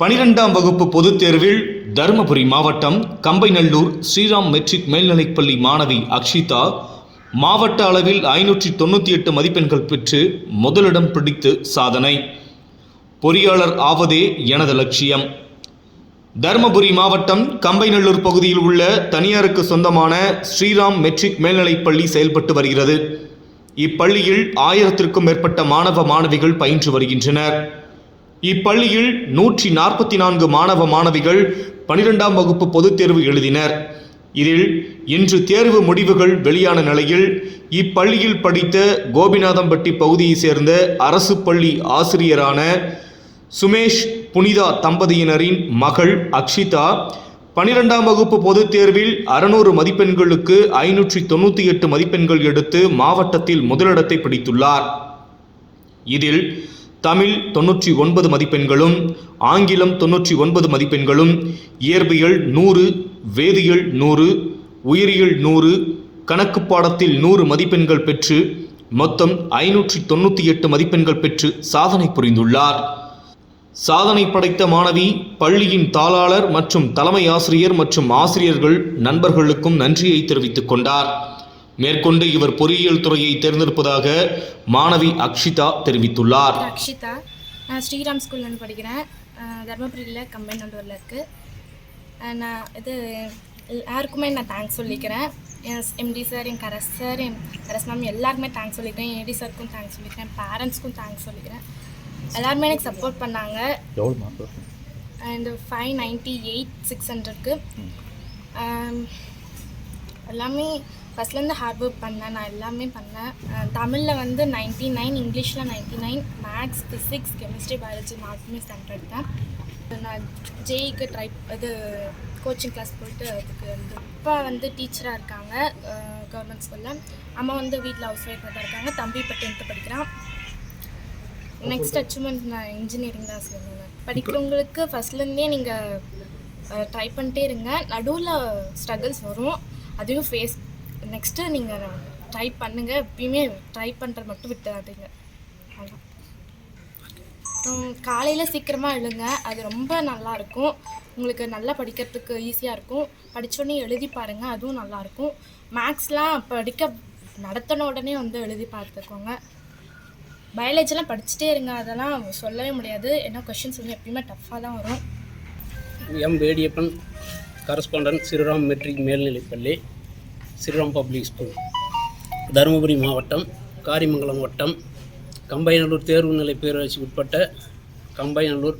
பனிரெண்டாம் வகுப்பு பொதுத் தேர்வில் தருமபுரி மாவட்டம் கம்பைநல்லூர் ஸ்ரீராம் மெட்ரிக் மேல்நிலைப்பள்ளி மாணவி அக்ஷிதா மாவட்ட அளவில் ஐநூற்றி தொண்ணூற்றி எட்டு மதிப்பெண்கள் பெற்று முதலிடம் பிடித்து சாதனை. பொறியாளர் ஆவதே எனது லட்சியம். தருமபுரி மாவட்டம் கம்பைநல்லூர் பகுதியில் உள்ள தனியாருக்கு சொந்தமான ஸ்ரீராம் மெட்ரிக் மேல்நிலைப்பள்ளி செயல்பட்டு வருகிறது. இப்பள்ளியில் ஆயிரத்திற்கும் மேற்பட்ட மாணவ மாணவிகள் பயின்று வருகின்றனர். இப்பள்ளியில் நூற்றி நாற்பத்தி நான்கு மாணவ மாணவிகள் பனிரெண்டாம் வகுப்பு பொதுத் தேர்வு எழுதினர். இதில் இன்று தேர்வு முடிவுகள் வெளியான நிலையில் இப்பள்ளியில் படித்த கோபிநாதம்பட்டி பகுதியைச் சேர்ந்த அரசு பள்ளி ஆசிரியரான சுமேஷ் புனிதா தம்பதியினரின் மகள் அக்ஷிதா பனிரெண்டாம் வகுப்பு பொதுத் தேர்வில் அறுநூறு மதிப்பெண்களுக்கு ஐநூற்றி தொண்ணூற்றி எட்டு மதிப்பெண்கள் எடுத்து மாவட்டத்தில் முதலிடத்தை பிடித்துள்ளார். இதில் தமிழ் தொன்னூற்றி ஒன்பது மதிப்பெண்களும் ஆங்கிலம் தொன்னூற்றி ஒன்பது மதிப்பெண்களும் இயற்பியல் நூறு வேதியியல் நூறு உயிரியல் நூறு கணக்கு பாடத்தில் நூறு மதிப்பெண்கள் பெற்று மொத்தம் ஐநூற்றி தொண்ணூற்றி எட்டு மதிப்பெண்கள் பெற்று சாதனை புரிந்துள்ளார். சாதனை படைத்த மாணவி பள்ளியின் தாளாளர் மற்றும் தலைமை ஆசிரியர் மற்றும் ஆசிரியர்கள் நண்பர்களுக்கும் நன்றியை தெரிவித்துக் கொண்டார். மேற்கொண்டு இவர் பொறியியல் துறையை தேர்ந்தெடுப்பதாக மாணவி அக்ஷிதா தெரிவித்துள்ளார். அக்ஷிதா நான் ஸ்ரீராம் ஸ்கூல்லேருந்து படிக்கிறேன். தர்மபுரியில் கம்பைநல்லூரில் இருக்குது நான் இது யாருக்குமே நான் தேங்க்ஸ் சொல்லிக்கிறேன். என் எம்டி சார் என் கரஸ் சார் என் கரஸ் மேம் எல்லாருக்குமே தேங்க்ஸ் சொல்லிக்கிறேன். என் ஏடி சாருக்கும் தேங்க்ஸ் சொல்லிக்கிறேன். பேரண்ட்ஸ்க்கும் தேங்க்ஸ் சொல்லிக்கிறேன். எல்லாருமே எனக்கு சப்போர்ட் பண்ணாங்க. And five ninety eight six ஹண்ட்ரட்க்கு எல்லாமே ஃபஸ்ட்லேருந்து ஹார்ட் ஒர்க் பண்ணேன். நான் எல்லாமே பண்ணேன். தமிழில் வந்து நைன்ட்டி நைன் இங்கிலீஷில் ninety nine maths physics chemistry biology மார்க்குமே centre தான். நான் ஜேஇக்கு ட்ரை இது கோச்சிங் கிளாஸ் போயிட்டு அதுக்கு வந்து அப்பா வந்து டீச்சராக இருக்காங்க. கவர்மெண்ட் ஸ்கூலில் அம்மா வந்து வீட்டில் ஹவுஸ் ஒய்ஃபாக தான் இருக்காங்க. தம்பி இப்போ டென்த்து படிக்கிறான். நெக்ஸ்ட் அச்சீவ்மெண்ட் நான் இன்ஜினியரிங் தான் சொல்லுவேன் படிக்கிறவங்களுக்கு ஃபஸ்ட்லேருந்தே நீங்கள் ட்ரை பண்ணிட்டே இருங்க. நடுவில் ஸ்ட்ரகிள்ஸ் வரும். அதையும் ஃபேஸ் நெக்ஸ்ட்டு நீங்கள் ட்ரை பண்ணுங்கள் எப்பயுமே ட்ரை பண்ணுறது மட்டும் விட்டுறாதீங்க. அவ்வளோதான் அப்புறம் காலையில் சீக்கிரமாக எழுங்க. அது ரொம்ப நல்லா இருக்கும். உங்களுக்கு நல்லா படிக்கிறதுக்கு ஈஸியாக இருக்கும். படித்தோடனே எழுதி பாருங்கள் அதுவும் நல்லாயிருக்கும் மேக்ஸ்லாம் படிக்க நடத்தின உடனே வந்து எழுதி பார்த்துக்கோங்க. பயாலஜிலாம் படிச்சுட்டே இருங்க. அதெல்லாம் சொல்லவே முடியாது. ஏன்னா கொஷின்ஸ் வந்து எப்பயுமே டஃப்பாக தான் வரும். M Vediyappan correspondent Sriram matric மேல்நிலைப்பள்ளி ஸ்ரீராம் பப்ளிக் ஸ்கூல் தருமபுரி மாவட்டம் காரிமங்கலம் வட்டம் கம்பைநல்லூர் தேர்வு நிலை பேரூராட்சிக்கு உட்பட்ட கம்பைநல்லூர்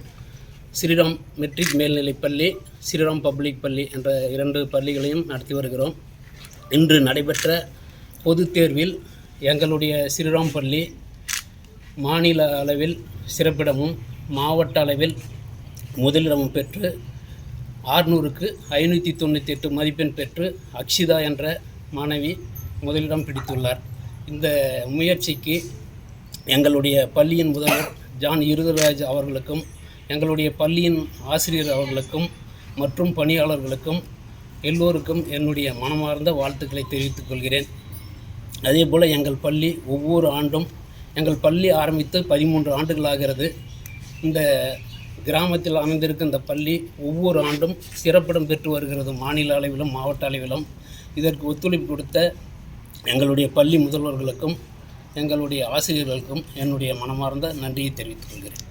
ஸ்ரீராம் மெட்ரிக் மேல்நிலைப்பள்ளி ஸ்ரீராம் பப்ளிக் பள்ளி என்ற இரண்டு பள்ளிகளையும் நடத்தி வருகிறோம். இன்று நடைபெற்ற பொதுத் தேர்வில் எங்களுடைய ஸ்ரீராம் பள்ளி மாநில அளவில் சிறப்பிடமும் மாவட்ட அளவில் முதலிடமும் பெற்று ஆறுநூறுக்கு ஐநூற்றி தொண்ணூற்றி எட்டு மதிப்பெண் பெற்று அக்ஷிதா என்ற மாணவி முதலிடம் பிடித்துள்ளார். இந்த முயற்சிக்கு எங்களுடைய பள்ளியின் முதல்வர் ஜான் இருதராஜ் அவர்களுக்கும் எங்களுடைய பள்ளியின் ஆசிரியர் அவர்களுக்கும் மற்றும் பணியாளர்களுக்கும் எல்லோருக்கும் என்னுடைய மனமார்ந்த வாழ்த்துக்களை தெரிவித்துக் கொள்கிறேன். அதேபோல் எங்கள் பள்ளி ஒவ்வொரு ஆண்டும் எங்கள் பள்ளி ஆரம்பித்து பதிமூன்று ஆண்டுகள் ஆகிறது இந்த கிராமத்தில் அமைந்திருக்கும் இந்த பள்ளி ஒவ்வொரு ஆண்டும் சிறப்பிடம் பெற்று வருகிறது மாநில அளவிலும் மாவட்ட அளவிலும். இதற்கு ஒத்துழைப்பு கொடுத்த எங்களுடைய பள்ளி முதல்வர்களுக்கும் எங்களுடைய ஆசிரியர்களுக்கும் என்னுடைய மனமார்ந்த நன்றியை தெரிவித்துக் கொள்கிறேன்.